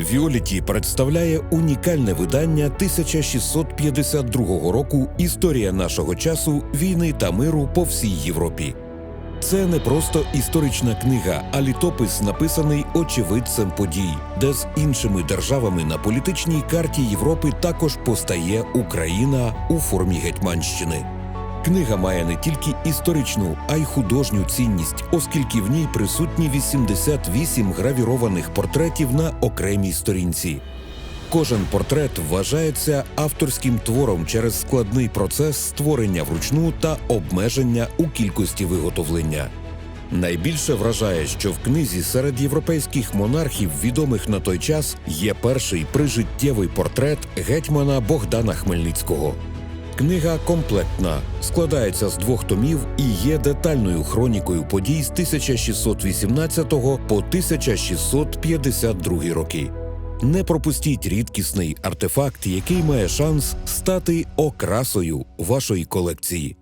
Віоліті представляє унікальне видання 1652 року Історія нашого часу, війни та миру по всій Європі. Це не просто історична книга, а літопис, написаний очевидцем подій, де з іншими державами на політичній карті Європи також постає Україна у формі Гетьманщини. Книга має не тільки історичну, а й художню цінність, оскільки в ній присутні 88 гравірованих портретів на окремій сторінці. Кожен портрет вважається авторським твором через складний процес створення вручну та обмеження у кількості виготовлення. Найбільше вражає, що в книзі серед європейських монархів, відомих на той час, є перший прижиттєвий портрет гетьмана Богдана Хмельницького. Книга комплектна, складається з двох томів і є детальною хронікою подій з 1618 по 1652 роки. Не пропустіть рідкісний артефакт, який має шанс стати окрасою вашої колекції.